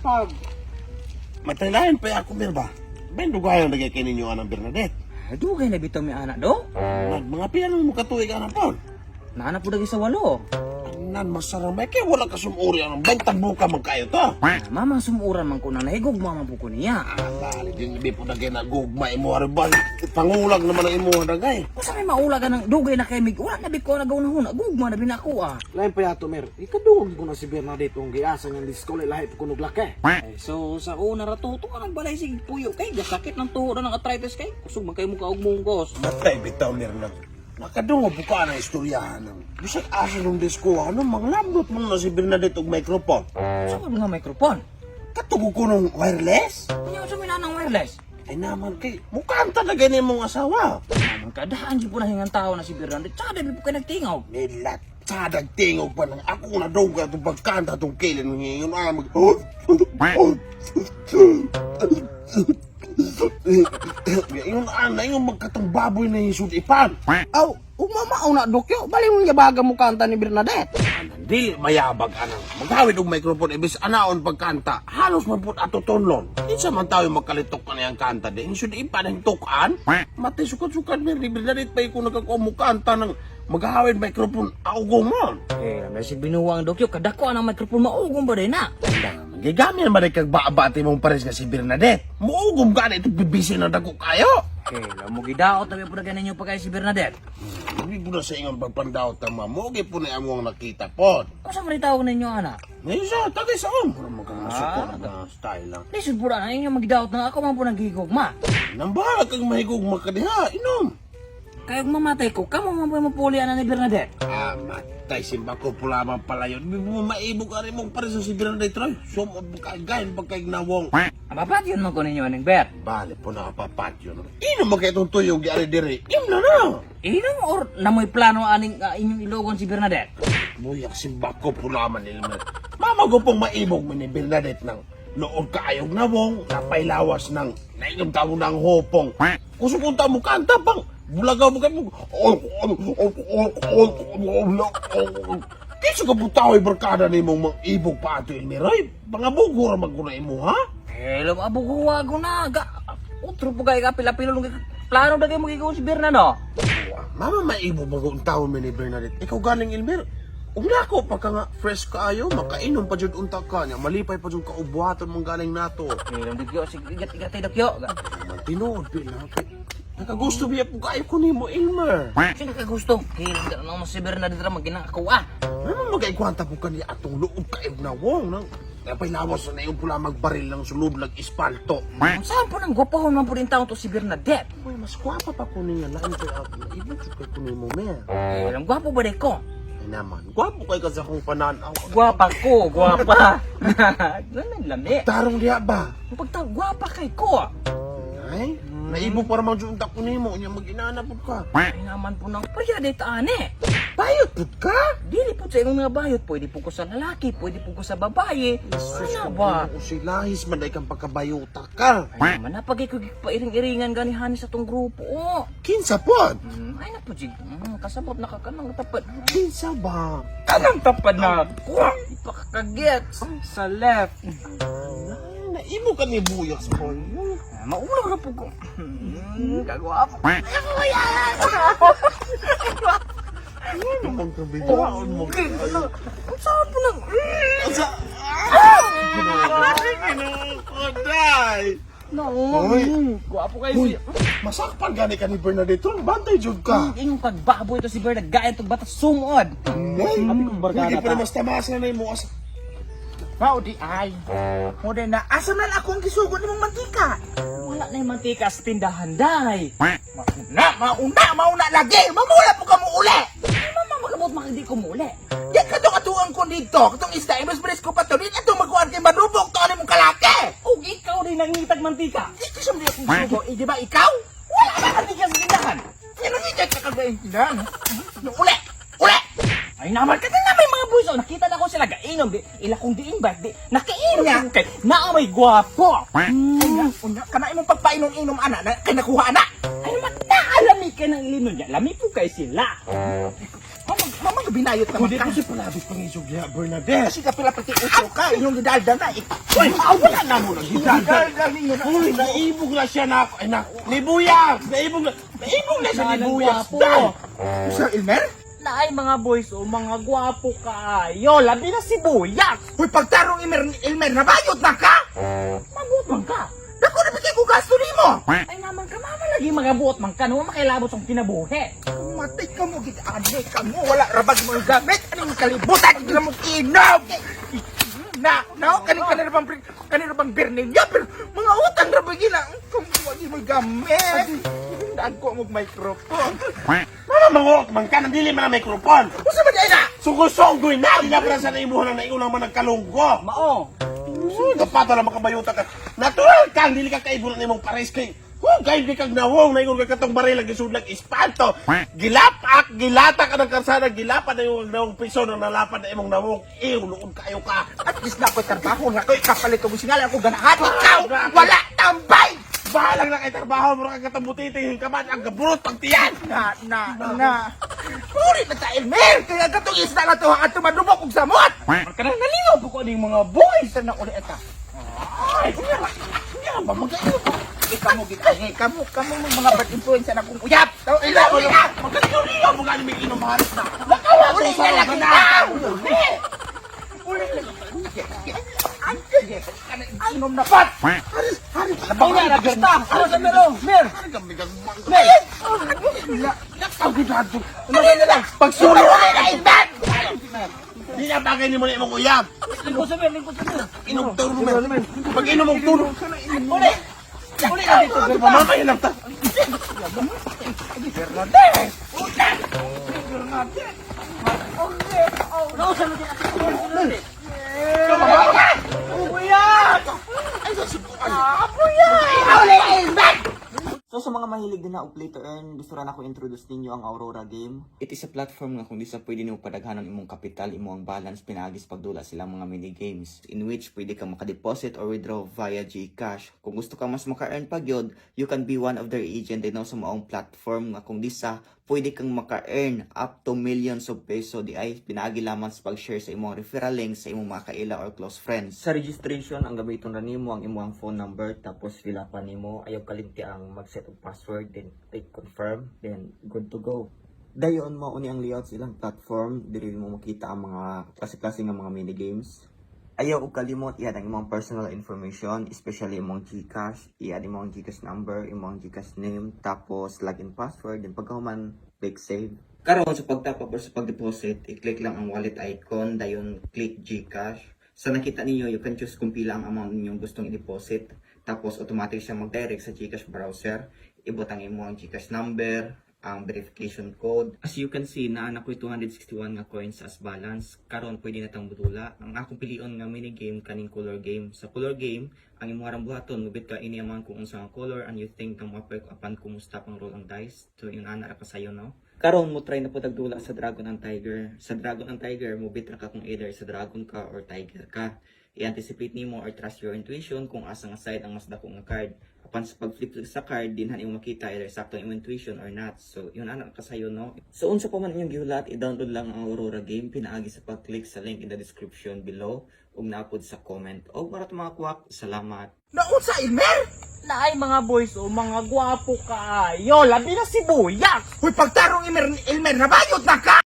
pag Mataylayan pa ako mir ba? Ben dugayon lagi kay ninyo anang Bernadette. Dugay na bitaw mi anak do. Mga piano mo katuig anang Paul. Nahanap po dagi sa walo. Nan masarang may kay wala ka sumuri anang bentag buka magkayo to. Ah, Mama sumuran man ko na nahigog mama po ko niya. Ah, bali din di po na ginagugma imo arbal. Pangulag naman ang imo dagay. Kung sa may maulaga ng dugay na kay mig, wala na biko na gawin na gugma na binako ah. lain pa yato mer ikadungog ko na si Bernadette kung giasa nga diskole lahi pa kunog laki Eh, so sa una ratuto ka nagbalay sig puyo kay gasakit ng tuho na ng arthritis kay kusog man kay mo kaog munggos. Matay bitaw mir na. Nakadungo buka na istoryahan ng bisag asa nung disko ano manglambot mo na si Bernadette og microphone. Sa mga microphone. Katugo ko ng wireless. Kanya sa minanang wireless. Ay naman kay mukanta na ganyan mong asawa. Naman kadaan di po na hingang tao na si Bernadette. Tsaka di po kayo nagtingaw. Nilat sadag tingog pa ng ako na daw ka itong pagkanta itong mo ngayon ah mag... Yung ana, yung magkatang baboy na yung ipan. aw umamao na dokyo bali mo yabaga mo kanta ni Bernadette Dili mayabag anang. Maghawid og microphone ibis anaon pagkanta. Halos man pud ato tonlon. Kinsa man tayo makalitok ka niyang kanta din. Sud ipan ang tukan. Mati sukat-sukat ni Bernadette pa ko nagkakuha mo kanta ng maghawid microphone augong mo. Eh, may si binuwang dokyo kadako ang microphone maugong ba din na. Gigamit naman ay kagbabati mong pares nga si Bernadette. Muugom ka na ito bibisi na dako kayo. Okay, mo gidaot tabi po na ganin yung pagkay si Bernadette. Hindi po na sa ingon pagpandaw tama. Mugi po na among nakita po. Kung sa maritawag ninyo ana? Ngayon sa, tagay sa om. Ano magkamusuko na style lang. Lisod po na inyo magidaot na ako man po naghigog ma. Nambala kang mahigog makadiha. Inom. Kaya mamatay ko, kamo man po yung mapuli ana ni Bernadette. Ah, matay simba ko pula man pala yun. Mo maibog ka rin mong pares sa si Bernadette Troy. Sumod kagayin pagkagnawong. Ang papat yun man ko ninyo aning bet. Bale po na kapapat yun. Ino magkaitong tuyong gyari diri. Im na na. Inom or namoy plano aning ah, inyong ilogon si Bernadette? Muyak simba ko pula man nila. Mama ko pong maibog mo ni Bernadette ng nood kaayog na wong, napailawas ng naigam tao ng hopong. Kusukunta mo kanta bang, bulagaw mo kayo. Kiso ka butaw barkada ni mong mga ibog pa ato ilmiray. Mga bugura magkunay mo ha? Eh, lam abo ko na. Ga, utro po kayo kapila-pila nung plano na kayo magigawin si Bernardo. Mama maibog mag tao mi ni Bernadette. Ikaw galing ilmir. Ugna ko pagka nga fresh kaayo, makainom pa jud unta ka niya. Malipay pa jud kaubuhaton mong galing nato. Eh, lam dikyo, sige, igat-igat tayo dikyo. Ga, Man, tinuod pila. Nakagusto biya po kayo ko nimo Ilmer. Sino ka gusto? Hilang ka na naman si Bernardo dito maginakaw ah. Ano magkaikwanta po kaniya atong loob kayo na wong nang Napay lawas na yung pula magbaril ng sulod lag ispalto. Saan po nang gwapahon man po rin taon to si Bernadette? Uy, mas gwapa pa po niya lain kay ako. Ibig kay ko nimo mer. Eh, lam gwapo ba din ko? Ay naman, gwapo kay kasi akong pananaw. Gwapa ko, gwapa. Naman lami. Tarong diya ba? Pagtawag, gwapa kay ko. Ay, naibog para magjunta ko nimo. Unya mag-inana po ka. Ay naman po ng priya dito ane. Bayot po ka? Dili po sa imong mga bayot, pwede po ko sa lalaki, pwede po ko sa babae. Ano ba? Kung si Lahis man kang pagkabayota ka. Ay naman na pag ikaw pairing-iringan ganihan sa tong grupo. Oh. Kinsa po? Hmm, ay na po, Jig. Hmm, kasabot na kakanang tapad. Kinsa ba? Kanang tapad na. Kuha! Ipakakaget sa left. Ay, naimo ka ni Buyak sa Maulang na po ko. Hmm, kagwapo. Ang kabigaon mo. Ang saan po nang... Sa... Kinukuday! No, Hoy. gwapo kayo Uy, siya. masakpan gani ka ni Bernadette. Bantay jud ka. Ang inyong pagbaboy to si Bernard, gaya itong batas sumod. Ay, barkada hindi pa ta. na mas tamasa na mo as... mao di ay mo din na asa man akong gisugon nimong mantika Wala na yung mantika sa tindahan, day. mauna mauna mauna lagi mamula po ka mo uli Mama, magamot makagdi ko muli. di ka to katuan ko dito katong isda imbes bres ko pa to di ato magkuhan kay manubok to ani mong kalaki O, ikaw rin ang ngitag mantika. di ko sa mga kong sugo eh di ba ikaw Wala na mantika sa tindahan. Sino ni Jack sa kagayin tindahan uli uli Ay naman, kasi na may mga buso. Nakita na ko gainom. Di, ila kong diin ba? Di, nakainom Nga. yeah. kay na may gwapo. Unya, unya, kana imong pagpainom-inom ana na kay nakuha ana. Ay naman, naalami ka ng ilinon niya. Lami po kayo sila. Mamang binayot naman Kundi ka. ko si Palabis pangisog niya, Bernadette. Kasi ka pala pati uso ka, inyong gidalda na. Uy, wala na mo gidaldan. Gidalda ninyo na. Uy, naibog na siya na ako. Ay, na, nibuyag! Naibog na, naibog na siya gwapo. Dahil, Sir Elmer? Na ay mga boys o mga gwapo kaayo. Labi na si Buyak. Uy, pagtarong Elmer, Elmer, nabayot na ka? Mabuot man ka. Dako na bigay ko gasto ni mo. Ay naman ka mama lagi mga buot man ka. Naman makilabot ang kinabuhi. Matay ka mo, gitane ka mo. Wala rabag mo yung gamit. Anong kalibutan? Hindi na mo inog. Na, na, kanin ka na bang, kanin bang beer ninyo? Pero mga utang rabag ina. Kung wagi mo gamit. Ko mo microphone. Mangot, man ka, nandili man ang mikrofon. Kung sa ba na? Sunggo-sunggoy na, di na para sa naibuhan na naiulang man nagkalunggo. Mao. Uy, kapato lang makabayuta ka. Natural ka, dili ka kaibulan ni mong pares kay. Huwag kayo di kag nawong, naingon ka katong baril, lagi sudlag ispanto. Gilapak, gilata ka ng karsada, gilapa na yung nawong piso na nalapan na imong nawong. Ew, noon kayo ka. At least na ako trabaho nga ko ikapalit ko singalan ko ganahan. Ikaw, wala tambay! Bahalang na kay trabaho mo ka katambutiting kaman ang gaburot pag tiyan. Na, na, na. Uri na ta Elmer! Kaya katong isda na to, at tumadumok kong samot! Ka nang naligaw po ko ning mga boys. Na ulit ata. Ay, kuya, kuya ba, magayo ka. Ikaw mo gitane, kamu, kamu mo mga bad influence na kong uyap. Tao, Ila ilaw mo na, magkaliw-liw mo galing may inumaharis na. Nakawa ko Uli sa na lang mga ikaw! na. Uli lang. Inom na pat! Labaw na nagasta. Ano sa mero? Mer. Mer! Nakagudado. Uli na lang! Pagsulo uli na Elmer! Di na bagay ni mo na imong uyab. Lingkod sa mer, lingkod sa mer. Inom tulo mo. Pag inom mong tulo. Uli! Uli na dito! Mamay lang ta. Bernadette! No, sa mo din ako. Mahilig din na og play to earn, gusto ra na ko introduce ninyo ang Aurora game. It is a platform nga kung di sa pwede nimo padaghanon imong kapital, imo ang balance pinagis pagdula silang mga mini games in which pwede kang maka-deposit or withdraw via GCash. Kung gusto ka mas maka-earn pa gyud, you can be one of their agent din sa maong platform nga kung di sa pwede kang maka-earn up to millions of peso di ay pinaagi lamang sa pag-share sa imong referral link sa imong mga kaila or close friends. Sa registration, ang gamiton ra nimo ang imong phone number tapos fill up nimo ayaw kalimti ang mag-set of password then click confirm then good to go. Dayon mo uni ang layout sa ilang platform, diri mo makita ang mga klase-klase nga mga mini games. Ayaw og kalimot iyan ang imong personal information, especially imong GCash, iyan imong GCash number, imong GCash name, tapos login password, then pagkahuman click save. Karon sa pagtap or sa pag-deposit, i-click lang ang wallet icon, dayon click GCash. Sa nakita ninyo, you can choose kung pila ang amount ninyong gustong i-deposit. Tapos automatic siya mag-direct sa GCash browser. Ibutang imo ang GCash number, ang verification code. As you can see, na anak ko 261 nga coins as balance. Karon pwede na tang budula. Ang akong pilion nga mini game kaning color game. Sa color game, ang imong arang buhaton mubit ka ini amang kung unsa ang color and you think kang mapay apan kumusta pang roll ang dice. So yun ana ra pa sayo no. Karon mo try na po tagdula sa Dragon and Tiger. Sa Dragon and Tiger, mubit ra ka kung either sa Dragon ka or Tiger ka. I-anticipate nimo or trust your intuition kung asa nga side ang mas dako nga card. Apan sa pag-flip sa card, dinhan imo makita either sakto ang intuition or not. So, yun ana kasayo no. So, unsa pa man inyong gihulat, i-download lang ang Aurora game pinaagi sa pag-click sa link in the description below ug naapod sa comment. Og marat mga kuwak, salamat. Naunsa Elmer! Na ay mga boys o mga gwapo kaayo. Labi na si Buyak. Uy, pagtarong Elmer, Elmer, nabayot na ka!